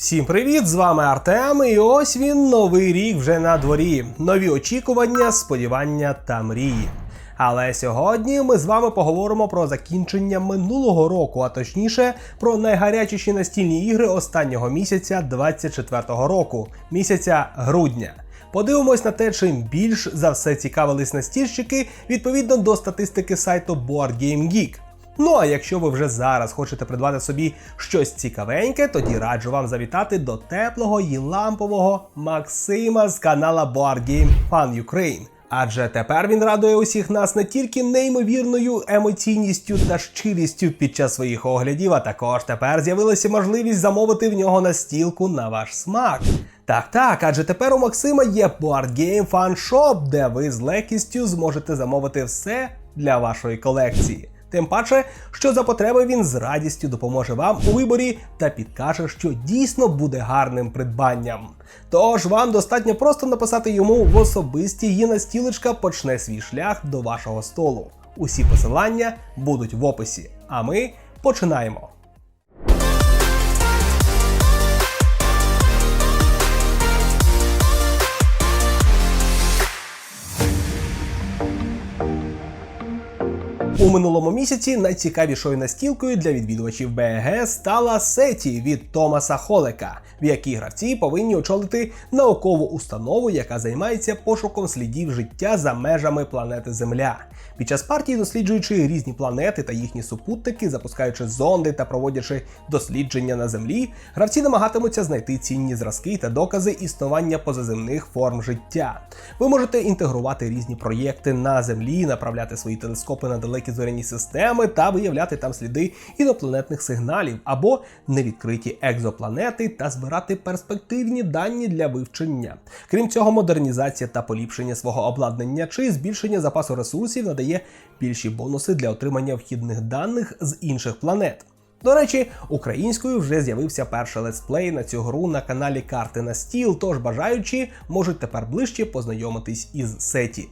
Всім привіт! З вами Артем, і ось він новий рік вже на дворі. Нові очікування, сподівання та мрії. Але сьогодні ми з вами поговоримо про закінчення минулого року, а точніше про найгарячіші настільні ігри останнього місяця 24-го року, місяця грудня. Подивимось на те, чим більш за все цікавились настільщики відповідно до статистики сайту BoardGameGeek. Ну а якщо ви вже зараз хочете придбати собі щось цікавеньке, тоді раджу вам завітати до теплого і лампового Максима з канала Board Fun Ukraine. Адже тепер він радує усіх нас не тільки неймовірною емоційністю та щирістю під час своїх оглядів, а також тепер з'явилася можливість замовити в нього настілку на ваш смак. Так, так, адже тепер у Максима є Board Game Fun Shop, де ви з легкістю зможете замовити все для вашої колекції. Тим паче, що за потреби він з радістю допоможе вам у виборі та підкаже, що дійсно буде гарним придбанням. Тож вам достатньо просто написати йому в особисті і настілочка почне свій шлях до вашого столу. Усі посилання будуть в описі. А ми починаємо. У минулому місяці найцікавішою настілкою для відвідувачів БЕГ стала Сеті від Томаса Холека, в якій гравці повинні очолити наукову установу, яка займається пошуком слідів життя за межами планети Земля. Під час партії, досліджуючи різні планети та їхні супутники, запускаючи зонди та проводячи дослідження на землі, гравці намагатимуться знайти цінні зразки та докази існування позаземних форм життя. Ви можете інтегрувати різні проєкти на землі, направляти свої телескопи на далекі зоряні системи та виявляти там сліди інопланетних сигналів або невідкриті екзопланети та збирати перспективні дані для вивчення. Крім цього, модернізація та поліпшення свого обладнання чи збільшення запасу ресурсів надає більші бонуси для отримання вхідних даних з інших планет. До речі, українською вже з'явився перший летсплей на цю гру на каналі Карти на стіл, тож бажаючі можуть тепер ближче познайомитись із сеті.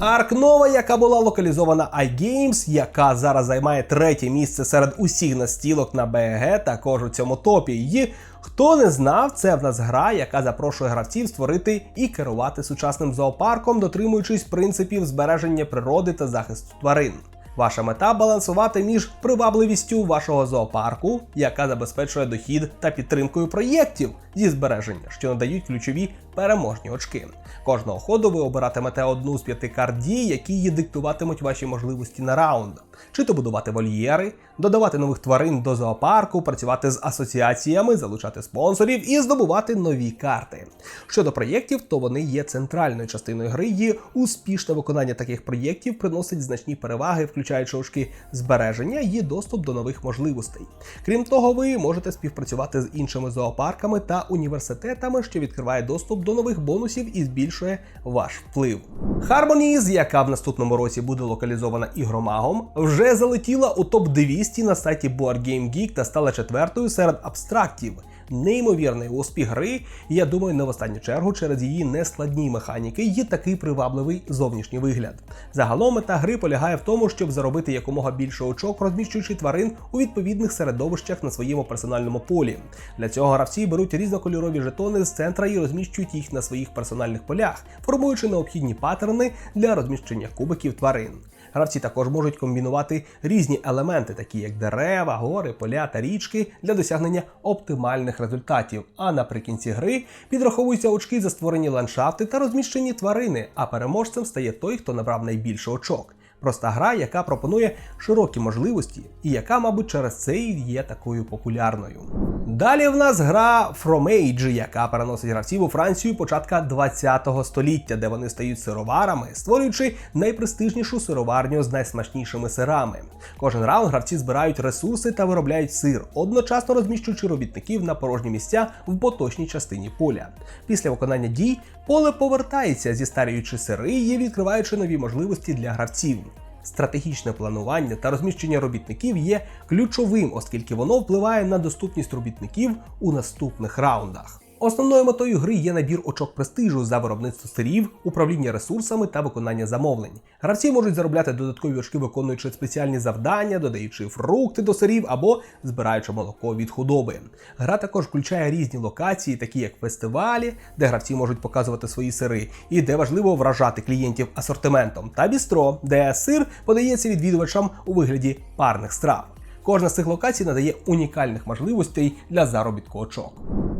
Арк Нова, яка була локалізована iGames, яка зараз займає третє місце серед усіх настілок на БЕГ, також у цьому топі. І хто не знав, це в нас гра, яка запрошує гравців створити і керувати сучасним зоопарком, дотримуючись принципів збереження природи та захисту тварин. Ваша мета балансувати між привабливістю вашого зоопарку, яка забезпечує дохід та підтримкою проєктів зі збереження, що надають ключові переможні очки. Кожного ходу ви обиратимете одну з п'яти карт дій, які її диктуватимуть ваші можливості на раунд. Чи то будувати вольєри, додавати нових тварин до зоопарку, працювати з асоціаціями, залучати спонсорів і здобувати нові карти. Щодо проєктів, то вони є центральною частиною гри, і успішне виконання таких проєктів приносить значні переваги, включаючи очки збереження і доступ до нових можливостей. Крім того, ви можете співпрацювати з іншими зоопарками та університетами, що відкриває доступ до нових бонусів і збільшує ваш вплив. Harmonies, яка в наступному році буде локалізована ігромагом, вже залетіла у топ 200 на сайті Board Game Geek та стала четвертою серед абстрактів. Неймовірний успіх гри, і я думаю, не в останню чергу через її нескладні механіки є такий привабливий зовнішній вигляд. Загалом мета гри полягає в тому, щоб заробити якомога більше очок, розміщуючи тварин у відповідних середовищах на своєму персональному полі. Для цього гравці беруть різнокольорові жетони з центра і розміщують їх на своїх персональних полях, формуючи необхідні паттерни для розміщення кубиків тварин. Гравці також можуть комбінувати різні елементи, такі як дерева, гори, поля та річки, для досягнення оптимальних результатів. А наприкінці гри підраховуються очки за створені ландшафти та розміщені тварини, а переможцем стає той, хто набрав найбільше очок. Проста гра, яка пропонує широкі можливості, і яка, мабуть, через це і є такою популярною. Далі в нас гра From Age, яка переносить гравців у Францію початка 20 століття, де вони стають сироварами, створюючи найпрестижнішу сироварню з найсмачнішими сирами. Кожен раунд гравці збирають ресурси та виробляють сир, одночасно розміщуючи робітників на порожні місця в поточній частині поля. Після виконання дій поле повертається, зістарюючи сири і відкриваючи нові можливості для гравців. Стратегічне планування та розміщення робітників є ключовим, оскільки воно впливає на доступність робітників у наступних раундах. Основною метою гри є набір очок престижу за виробництво сирів, управління ресурсами та виконання замовлень. Гравці можуть заробляти додаткові очки, виконуючи спеціальні завдання, додаючи фрукти до сирів або збираючи молоко від худоби. Гра також включає різні локації, такі як фестивалі, де гравці можуть показувати свої сири, і де важливо вражати клієнтів асортиментом, та бістро, де сир подається відвідувачам у вигляді парних страв. Кожна з цих локацій надає унікальних можливостей для заробітку очок.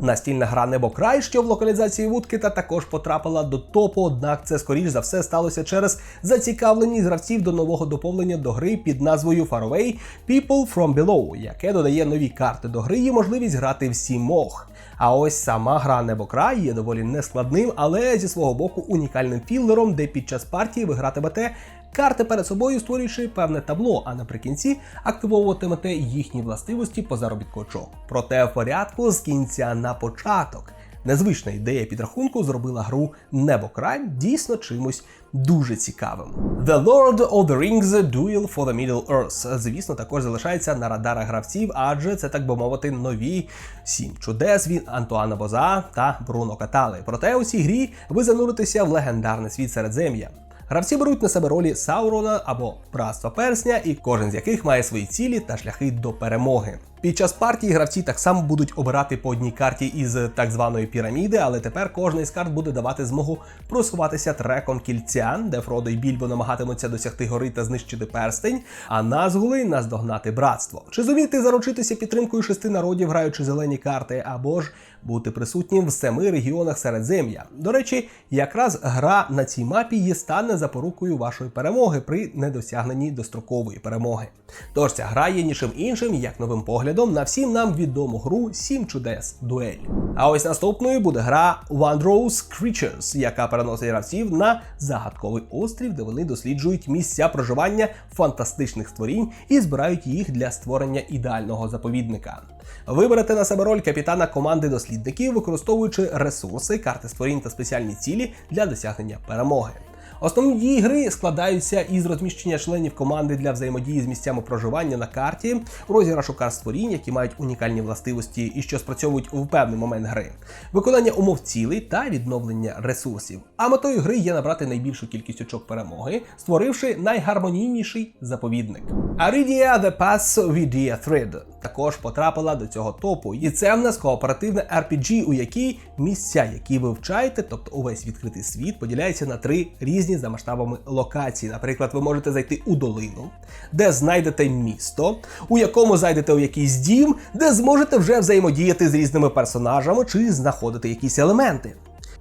Настільна гра Небокрай, що в локалізації вудки, та також потрапила до топу, однак це скоріш за все сталося через зацікавленість гравців до нового доповнення до гри під назвою Faraway People from Below, яке додає нові карти до гри і можливість грати в сімох. А ось сама гра Небокрай є доволі нескладним, але зі свого боку унікальним філером, де під час партії ви гратимете карти перед собою, створюючи певне табло, а наприкінці активовуватимете їхні властивості по заробітку очок. Проте в порядку з кінця на початок. Незвична ідея підрахунку зробила гру Небокрай дійсно чимось дуже цікавим. The Lord of the Rings Duel for the Middle Earth, звісно, також залишається на радарах гравців, адже це так би мовити нові сім чудес від Антуана Боза та Бруно Катали. Проте у цій грі ви зануритеся в легендарний світ Середзем'я. Гравці беруть на себе ролі Саурона або Братства Персня, і кожен з яких має свої цілі та шляхи до перемоги. Під час партії гравці так само будуть обирати по одній карті із так званої піраміди, але тепер кожна із карт буде давати змогу просуватися треком кільця, де Фродо і Більбо намагатимуться досягти гори та знищити перстень, а Назгули наздогнати братство. Чи зуміти заручитися підтримкою шести народів, граючи зелені карти, або ж бути присутнім в семи регіонах Середзем'я. До речі, якраз гра на цій мапі є стане запорукою вашої перемоги при недосягненні дострокової перемоги. Тож ця гра є нічим іншим, як новим поглядом на всім нам відому гру Сім чудес дуель. А ось наступною буде гра Wondrous Creatures, яка переносить гравців на загадковий острів, де вони досліджують місця проживання фантастичних створінь і збирають їх для створення ідеального заповідника. Виберете на себе роль капітана команди дослідників, використовуючи ресурси, карти створінь та спеціальні цілі для досягнення перемоги. Основні дії гри складаються із розміщення членів команди для взаємодії з місцями проживання на карті, розіграшу карт створінь, які мають унікальні властивості і що спрацьовують в певний момент гри, виконання умов цілей та відновлення ресурсів. А метою гри є набрати найбільшу кількість очок перемоги, створивши найгармонійніший заповідник. Aridia The Pass Vidia Thread також потрапила до цього топу, і це в нас кооперативне RPG, у якій місця, які ви вивчаєте, тобто увесь відкритий світ, поділяється на три різні за масштабами локації. Наприклад, ви можете зайти у долину, де знайдете місто, у якому зайдете у якийсь дім, де зможете вже взаємодіяти з різними персонажами чи знаходити якісь елементи.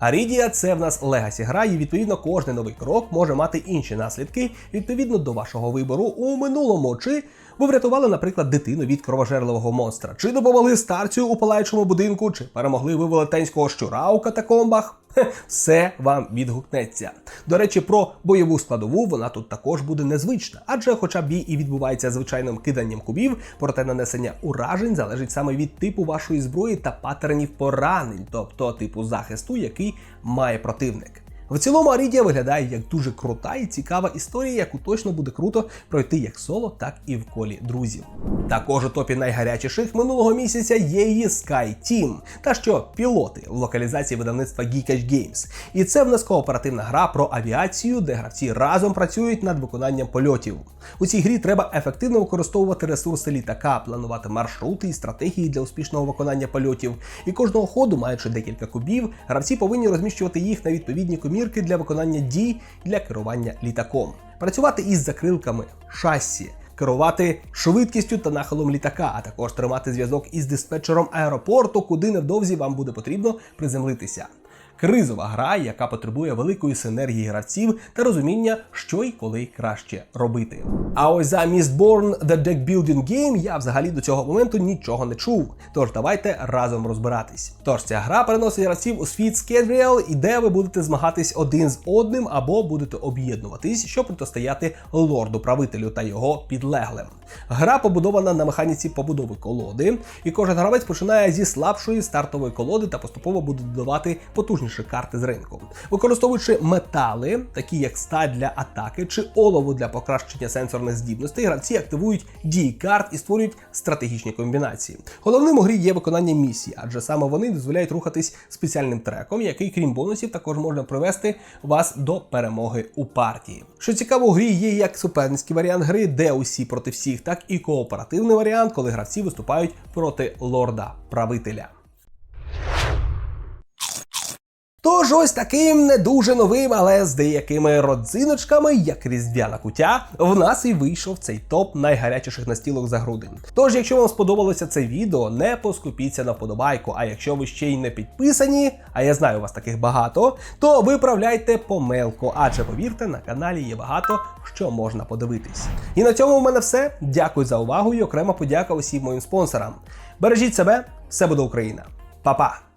Арідія це в нас легасі гра, і відповідно кожний новий крок може мати інші наслідки відповідно до вашого вибору у минулому. Чи ви врятували, наприклад, дитину від кровожерливого монстра, чи допомогли старцю у палаючому будинку, чи перемогли ви велетенського щура у катакомбах. Все вам відгукнеться. До речі, про бойову складову вона тут також буде незвична, адже, хоча бій і відбувається звичайним киданням кубів, проте нанесення уражень залежить саме від типу вашої зброї та паттернів поранень, тобто типу захисту, який має противник. В цілому Арідія виглядає як дуже крута і цікава історія, яку точно буде круто пройти як соло, так і в колі друзів. Також у топі найгарячіших минулого місяця є її Sky Team, та що пілоти в локалізації видавництва Geekage Games. І це в нас кооперативна гра про авіацію, де гравці разом працюють над виконанням польотів. У цій грі треба ефективно використовувати ресурси літака, планувати маршрути і стратегії для успішного виконання польотів. І кожного ходу, маючи декілька кубів, гравці повинні розміщувати їх на відповідні комірки для виконання дій для керування літаком, працювати із закрилками, шасі. Керувати швидкістю та нахилом літака, а також тримати зв'язок із диспетчером аеропорту, куди невдовзі вам буде потрібно приземлитися. Кризова гра, яка потребує великої синергії гравців та розуміння, що й коли краще робити. А ось за Mistborn The Deck Building Game я взагалі до цього моменту нічого не чув. Тож давайте разом розбиратись. Тож ця гра переносить гравців у світ Скедріал, і де ви будете змагатись один з одним або будете об'єднуватись, щоб протистояти лорду-правителю та його підлеглим. Гра побудована на механіці побудови колоди, і кожен гравець починає зі слабшої стартової колоди та поступово буде додавати потужніше інші карти з ринку. Використовуючи метали, такі як сталь для атаки чи олово для покращення сенсорних здібностей, гравці активують дії карт і створюють стратегічні комбінації. Головним у грі є виконання місії, адже саме вони дозволяють рухатись спеціальним треком, який, крім бонусів, також може привести вас до перемоги у партії. Що цікаво, у грі є як суперницький варіант гри, де усі проти всіх, так і кооперативний варіант, коли гравці виступають проти лорда правителя. Тож ось таким не дуже новим, але з деякими родзиночками, як різдвяна кутя, в нас і вийшов цей топ найгарячіших настілок за грудень. Тож, якщо вам сподобалося це відео, не поскупіться на подобайку. А якщо ви ще й не підписані, а я знаю у вас таких багато, то виправляйте помилку, адже повірте, на каналі є багато що можна подивитись. І на цьому в мене все. Дякую за увагу і окрема подяка усім моїм спонсорам. Бережіть себе, все буде Україна. Па-па!